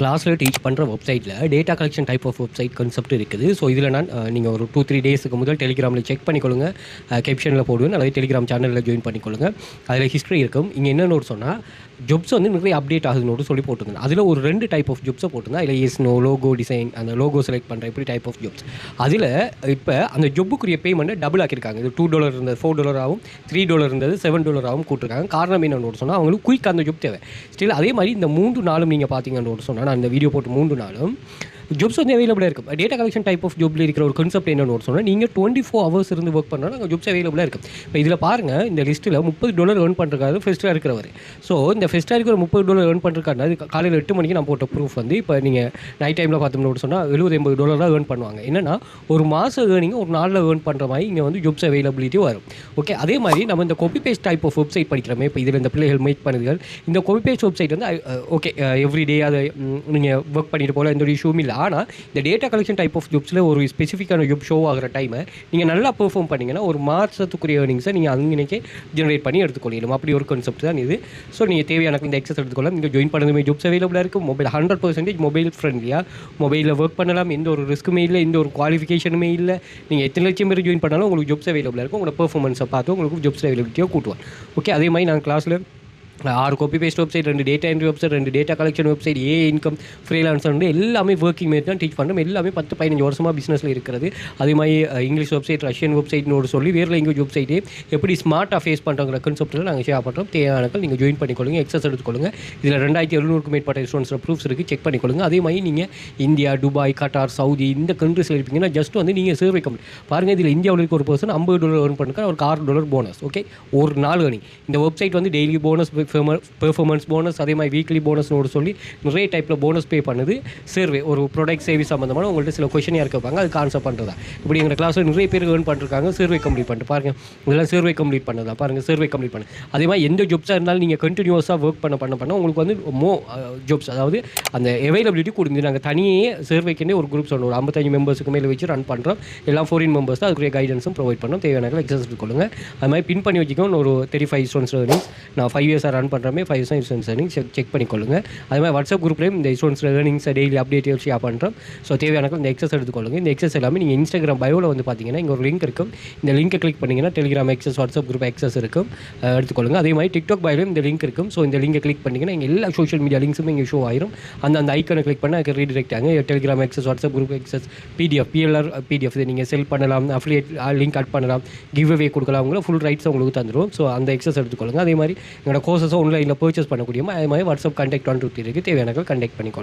கிளாஸில் டீச் பண்ணுற வெப்சைட்டில் data collection type of website concept இருக்குது. ஸோ இதில் நான் நீங்கள் ஒரு டூ த்ரீ டேஸுக்கு முதல் டெலிகிராமில் செக் பண்ணிக்கொள்ளுங்க. கேப்ஷனில் போடுவேன். அல்லது டெலிகிராம் சேனலில் ஜாயின் பண்ணிக்கொள்ளுங்க. அதில் ஹிஸ்ட்ரி இருக்கும். இங்கே என்னென்னு ஒரு சொன்னால் ஜொப்ஸ் வந்து நிறைய அப்டேட் ஆகுதுன்னு சொல்லி போட்டிருந்தேன். அதில் ஒரு ரெண்டு டைப் ஆஃப் ஜொப்ஸை போட்டிருந்தேன். அதில் எஸ் நோ லோகோ டிசைன் அந்த லோகோ செலக்ட் பண்ணுற இப்படி டைப் ஆஃப் ஜொப்ஸ் அதில் இப்போ அந்த ஜொப்புக்குரிய பேமெண்ட்டை டபுள் ஆக்கியிருக்காங்க. இது டூ டாலர் இருந்தது ஃபோர் டாலர் ஆகும் த்ரீ டாலர் இருந்தது செவன் டாலர் ஆகும் கூட்டிருக்காங்க. காரணம் என்னன்னு சொன்னால் அவங்களுக்கு குயிக் அந்த ஜொப் தேவை. ஸ்டில் அதே மாதிரி இந்த மூன்று நாளும் நீங்கள் பார்த்தீங்கன்னு சொன்னால் நான் இந்த வீடியோ போட்டு மூன்று நாளும் ஜாப்ஸ் வந்து அவைலபிளாக இருக்கும் டேட்டா கலெக்ஷன் டைப் ஆஃப் ஜாப்ல இருக்கிற ஒரு கான்செப்ட் என்னன்னு ஒரு சொன்னால் நீங்கள் டுவெண்ட்டி ஃபோர் ஹவர்ஸ் இருந்து ஒர்க் பண்ணால் அங்கே ஜாப்ஸ் அவைலபிளாக இருக்கும் இப்போ இதில் பாருங்கள் இந்த லிஸ்ட்டில் முப்பது டாலர் ஏர்ன் பண்ணுறாரு ஃபெஸ்ட்டாக இருக்கிறவர். ஸோ இந்த ஃபெஸ்ட்டாக இருக்கிற முப்பது டாலர் ஏர்ன் பண்ணுறாருனா அது காலையில் எட்டு மணிக்கு நான் போட்ட ப்ரூஃப் வந்து இப்போ நீங்கள் நைட் டைமில் பார்த்தோம்னு சொன்னால் எழுபது எண்பது டாலர் தான் ஏர்ன் பண்ணுவாங்க. என்னன்னா ஒரு மாதம் ஏர்னிங் ஒரு நாளில் ஏர்ன் பண்ணுற மாதிரி இங்கே வந்து ஜாப்ஸ் அவைலபிலிட்டி வரும். ஓகே அதே மாதிரி நம்ம இந்த copy paste type of website படிக்கிறோமே இப்போ இதில் இந்த பிள்ளைகள் மேக் பண்ணுதுகள் இந்த கோபி பேஸ்ட் வெப்சைட் வந்து ஓகே எவ்ரி டே அதை நீங்கள் ஒர்க் பண்ணிட்டு போல எந்த ஒரு இஷ்யூவும் இல்லை. ஆனால் இந்த டேட்டா கலெக்ஷன் டைப் ஆஃப் ஜாப்ஸில் ஒரு ஸ்பெசிஃபிக்கான ஜாப் ஷோ ஆகிற டைமை நீங்கள் நல்லா பெர்ஃபார்ம் பண்ணிங்கன்னா ஒரு மாதத்துக்குரிய ஏர்னிங்ஸை நீங்கள் அங்கேனே ஜென்ரேட் பண்ணி எடுத்துக்கொள்ளலாம் அப்படி ஒரு கான்செப்ட் தான் இது. ஸோ நீங்கள் தேவையான இந்த எக்ஸஸ் எடுத்துக்கொள்ளலாம். நீங்கள் ஜாயின் பண்ணதுமே ஜாப்ஸ் அவைலபிளாக இருக்கும் மொபைல் ஹண்ட்ரட் பர்சன்டேஜ் மொபைல் ஃப்ரெண்ட்லியாக மொபைலில் ஒர்க் பண்ணலாம். எந்த ஒரு ரிஸ்க்குமே இல்லை. எந்த ஒரு குவாலிஃபிகேஷனுமே இல்லை. நீங்கள் எத்தனை லட்சம் பேர் ஜாயின் பண்ணாலும் உங்களுக்கு ஜாப்ஸ் அவைலபிளாக இருக்கும். உங்களோட பெர்ஃபார்மன்ஸை பார்த்து உங்களுக்கு ஜாப்ஸ் அவைலபிலிட்டியாக கூட்டுவார் ஓகே அதே மாதிரி நான் கிளாஸில் ஆறு காப்பி பேஸ்ட் வெப்சைட் ரெண்டு டேட்டா என்ட்ரி வெப்சைட் ரெண்டு டேட்டா கலெக்ஷன் வெப்சைட் ஏ இன்கம் ஃப்ரீலான்சர் வந்து எல்லாமே ஒர்க்கிங் மாரி தான் டீச் பண்ணுறோம் எல்லாமே பத்து பதினஞ்சு வருஷமாக பிஸ்னஸில் இருக்கிறது. அதே மாதிரி இங்கிலீஷ் வெப்சைட் ரஷ்யன் வெப்சைட்னு சொல்லி வேறு லாங்குவேஜ் வெப்சைட்டே எப்படி ஸ்மார்ட்டாக ஃபேஸ் பண்ணுறங்கிற கன்செப்ட்டில் நாங்கள் ஷேர் பண்ணுறோம் தேவையானக்கள் நீங்கள் ஜாயின் பண்ணிக்கொள்ளுங்க எக்ஸஸ் எடுத்துக்கொள்ளுங்க. இதில் ரெண்டாயிரத்தி எழுநூறுக்கு மேற்பட்ட ஸ்டூடெண்ட்ஸில் ப்ரூஃப்ஸ் இருக்குது செக் பண்ணிக்கொள்ளுங்க. அதே மாதிரி நீங்கள் இந்தியா துபாய் கட்டார் சவுதி இந்த கண்ட்ரிஸில் இருப்பீங்கன்னா ஜஸ்ட் வந்து நீங்கள் சர்வே கம்பெனி பாருங்கள் இதில் இந்தியாவில் இருக்க ஒரு பர்சன் ஐம்பது டாலர் ஏர்ன் பண்ணுறதுக்கு ஒரு ஆறு டாலர் போனஸ் ஓகே ஒரு நாள் earning. இந்த வெப்சைட் வந்து டெய்லி போனஸ் பெர்ஃபார்மன்ஸ் போனஸ் அதே மாதிரி வீக்லி போனஸ்னு சொல்லி நிறைய டைப்பில் போனஸ் பே பண்ணுது. சர்வே ஒரு ப்ராடக்ட் சேவை சம்மந்தமான உங்கள்கிட்ட சில கொஷின் இருக்கப்பாங்க அது ஆன்சர் பண்ணுறதா இப்படி எங்கள் கிளாஸில் நிறைய பேர் ஏர்ன் பண்ணிருக்காங்க சர்வே கம்ப்ளீட் பண்ணிட்டு பாருங்கள் இதெல்லாம் சர்வே கம்ப்ளீட் பண்ணதா? பாருங்கள் சர்வே கம்ப்ளீட் பண்ணு. அதே மாதிரி எந்த ஜாப்ஸாக இருந்தாலும் நீங்கள் கண்டினியூஸாக ஒர்க் பண்ண பண்ண பண்ண உங்களுக்கு வந்து மோ ஜாப்ஸ் அதாவது அந்த அவைலபிலிட்டி கொடுங்க நாங்கள் தனியே சர்வேக்குன்னே ஒரு குரூப் சொல்லணும் ஒரு ஐம்பத்தஞ்சு மெம்பர்ஸுக்கு மேலே வச்சு ரன் பண்ணுறோம் எல்லாம் ஃபோரின் மெம்பர்ஸ் தான் அதுக்குரிய கைடன்ஸும் ப்ரொவைட் பண்ணோம். தேவையான எக்ஸஸ் கொள்ளுங்க. அது மாதிரி பின் பண்ணி வச்சுக்கோன்னு ஒரு தேர்ட்டி ஃபைவ் ஸ்டூடெண்ட்ஸ் நான் five years run பண்ணுறமே five students earnings check check பண்ணிக்கொள்ளுங்க. அது மாதிரி வாட்ஸ்அப் குரூப்லேயும் இந்த இன்சூரன்ஸ் ஏர்னிங்ஸை டெய்லி அப்டேட் ஷேர் பண்ணுறோம் ஸோ தேவையான இந்த எக்ஸஸ் எடுத்துக்கொள்ளுங்க. இந்த எக்ஸஸ் எல்லாமே நீங்கள் இன்ஸ்டாகிராம் பயோவில் வந்து பார்த்தீங்கன்னா இங்கே ஒரு லிங்க் இருக்கும். இந்த லிங்கை கிளிக் பண்ணிங்கன்னா Telegram access WhatsApp group access இருக்கும். எடுத்துக்கொள்ளுங்க. அதே மாதிரி டிக்டாக் பயோலையும் இந்த லிங்க் இருக்கும். ஸோ இந்த லிங்கை கிளிக் பண்ணிங்கன்னா இங்கே எல்லா சோஷியல் மீடியா லிங்க்ஸுமே இங்கே ஷோ ஆயிரும். அந்த அந்த ஐக்கனை கிளிக் பண்ணால் அதுக்கு ரீடிரெக்ட் ஆகும் Telegram access WhatsApp group access PDF PLR PDF நீங்கள் செல் பண்ணலாம். அஃபிலியேட் லிங்க் அட் பண்ணலாம். கிவ் அவே கொடுக்கலாம் அவங்கள ஃபுல் ரைட்ஸ் உங்களுக்கு தந்துடும் ஸோ அந்த எக்ஸஸ் எடுத்துக்கொள்ளுங்க. அதே மாதிரி எங்களோட கோர்சஸும் ஆன்லைனில் பர்ச்சேஸ் பண்ணக்கூடிய அதே மாதிரி வாட்ஸ்அப் கான்டாக்ட் ஒன் டூ த்ரீக்கு தேவையான கான்டாக்ட் பண்ணிக்கொள்ளுங்க